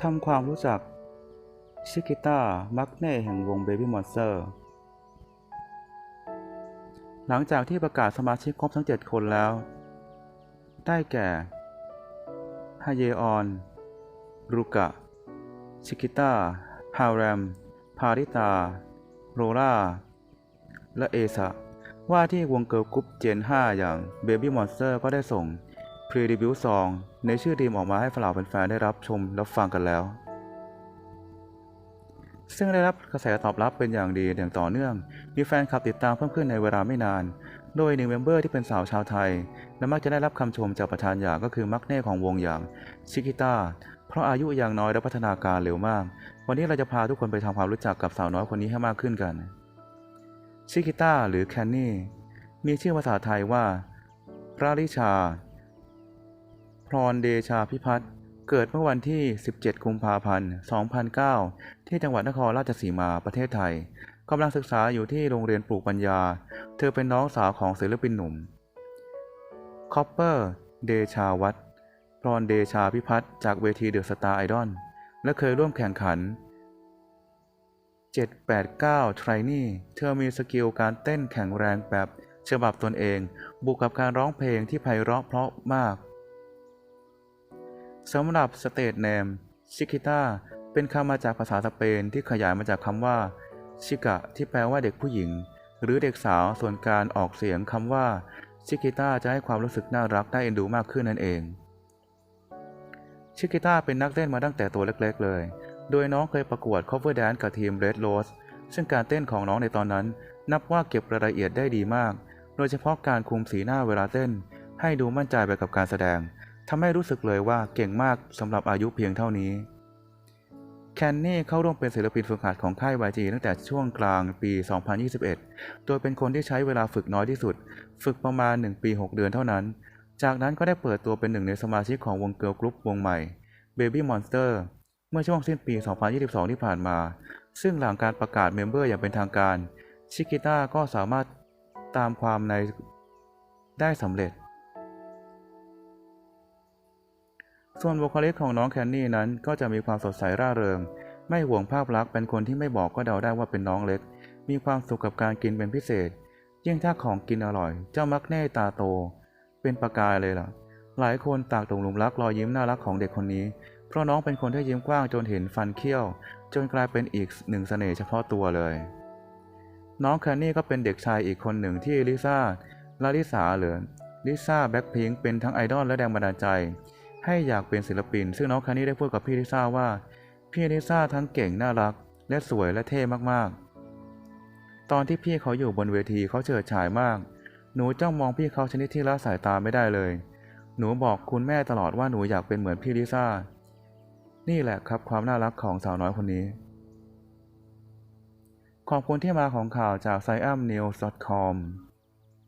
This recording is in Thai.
ทำความรู้จักชิกิต้ามักเน่แห่งวง Baby Monster หลังจากที่ประกาศสมาชิกครบทั้ง 7 คนแล้ว ได้แก่ฮาเยออนรุกะ ชิกิต้า ฮาแรม พาริตา โรล่า และเอซะว่าที่วงเกิร์ลกรุ๊ปเจน 5 อย่าง Baby Monster ก็ได้ส่ง พรีดิบิวซองในชื่อทีมออกมาให้ฝรั่งแฟนๆได้รับชมรับฟังกันแล้ว ซึ่งได้รับกระแสตอบรับเป็นอย่างดีอย่างต่อเนื่อง มีแฟนคลับติดตามเพิ่มขึ้นในเวลาไม่นาน โดยหนึ่งเมมเบอร์ที่เป็นสาวชาวไทย และมักจะได้รับคำชมจากประธานอย่างก็คือมักเน่ของวงอย่างชิกิต้าเพราะอายุยังน้อยและพัฒนาการเร็วมาก วันนี้เราจะพาทุกคนไปทำความรู้จักกับสาวน้อยคนนี้ให้มากขึ้นกันชิกิต้าหรือแคนนี่มีชื่อภาษาไทยว่าราลิชา รเดชาพิพัฒน์เกิดเมื่อวันที่ 17 กุมภาพันธ์ 2009 ที่จังหวัดนครราชสีมาประเทศไทยกำลังศึกษาอยู่ที่โรงเรียนปลูกปัญญา เธอเป็นน้องสาวของศิลปินหนุ่มคอปเปอร์เดชาวัฒน์พรเดชาพิพัฒน์จากเวทีเดอะสตาร์ไอดอลและเคยร่วมแข่งขัน 789ทรนี่เธอมีสกิลการเต้นแข็งแรงแบบฉบับตนเอง บวกกับการร้องเพลงที่ไพเราะเพราะมาก สำหรับสเตทเนมชิกิต้าเป็นคำมาจากภาษาสเปนที่ขยายมาจากคำว่า ชิกะ ที่แปลว่าเด็กผู้หญิง หรือเด็กสาวส่วนการออกเสียงคำว่า ชิกิต้าจะให้ความรู้สึกน่ารักน่าเอ็นดูมากขึ้นนั่นเอง ชิกิต้าเป็นนักเต้นมาตั้งแต่ตัวเล็กๆเลย โดยน้องเคยประกวด cover dance กับทีม Red Rose ซึ่งการเต้นของน้องในตอนนั้น นับว่าเก็บรายละเอียดได้ดีมาก โดยเฉพาะการคุมสีหน้าเวลาเต้น ให้ดูมั่นใจไปกับการแสดง ทำให้รู้สึกเลยว่าเก่งมากสำหรับอายุเพียงเท่านี้ แคนนี่เข้าร่วมเป็นศิลปินฝึกหัดของค่าย YG ตั้งแต่ช่วงกลางปี 2021 โดยเป็นคนที่ใช้เวลาฝึกน้อยที่สุด ฝึกประมาณ 1 ปี 6 เดือนเท่านั้น จากนั้นก็ได้เปิดตัวเป็นหนึ่งในสมาชิกของวงเกิร์ลกรุ๊ปวงใหม่ Baby Monster เมื่อช่วงสิ้นปี 2022 ที่ผ่านมา ซึ่งหลังการประกาศเมมเบอร์อย่างเป็นทางการ ชิกิต้าก็สามารถตามความในได้สำเร็จ ส่วนบุคลิกของน้องแคนนี่นั้นก็จะมีความสดใสร่าเริง ไม่ห่วงภาพลักษณ์เป็นคนที่ไม่บอกก็เดาได้ว่าเป็นน้องเล็ก มีความสุขกับการกินเป็นพิเศษ ยิ่งถ้าของกินอร่อย เจ้ามักแน่ตาโต เป็นประกายเลยล่ะ หลายคนต่างตกหลุมรักรอยยิ้มน่ารักของเด็กคนนี้ เพราะน้องเป็นคนที่ยิ้มกว้างจนเห็นฟันเคี้ยว จนกลายเป็นอีกหนึ่งเสน่ห์เฉพาะตัวเลย น้องแคนนี่ก็เป็นเด็กชายอีกคนหนึ่งที่ลิซ่าลาลิสาหรือลิซ่าแบ็คพิงเป็นทั้งไอดอลและแรงบันดาลใจ ให้อยากเป็นศิลปิน ซึ่งน้องแคนนี่ได้พูดกับพี่ลิซ่าว่า พี่ลิซ่าทั้งเก่งน่ารัก และสวยและเท่มากๆ ตอนที่พี่เขาอยู่บนเวทีเขาเฉิดฉายมาก หนูจ้องมองพี่เขาชนิดที่ละสายตาไม่ได้เลย หนูบอกคุณแม่ตลอดว่าหนูอยากเป็นเหมือนพี่ลิซ่า นี่แหละครับความน่ารักของสาวน้อยคนนี้ ขอบคุณที่มาของข่าวจาก s i a m n e w s c o m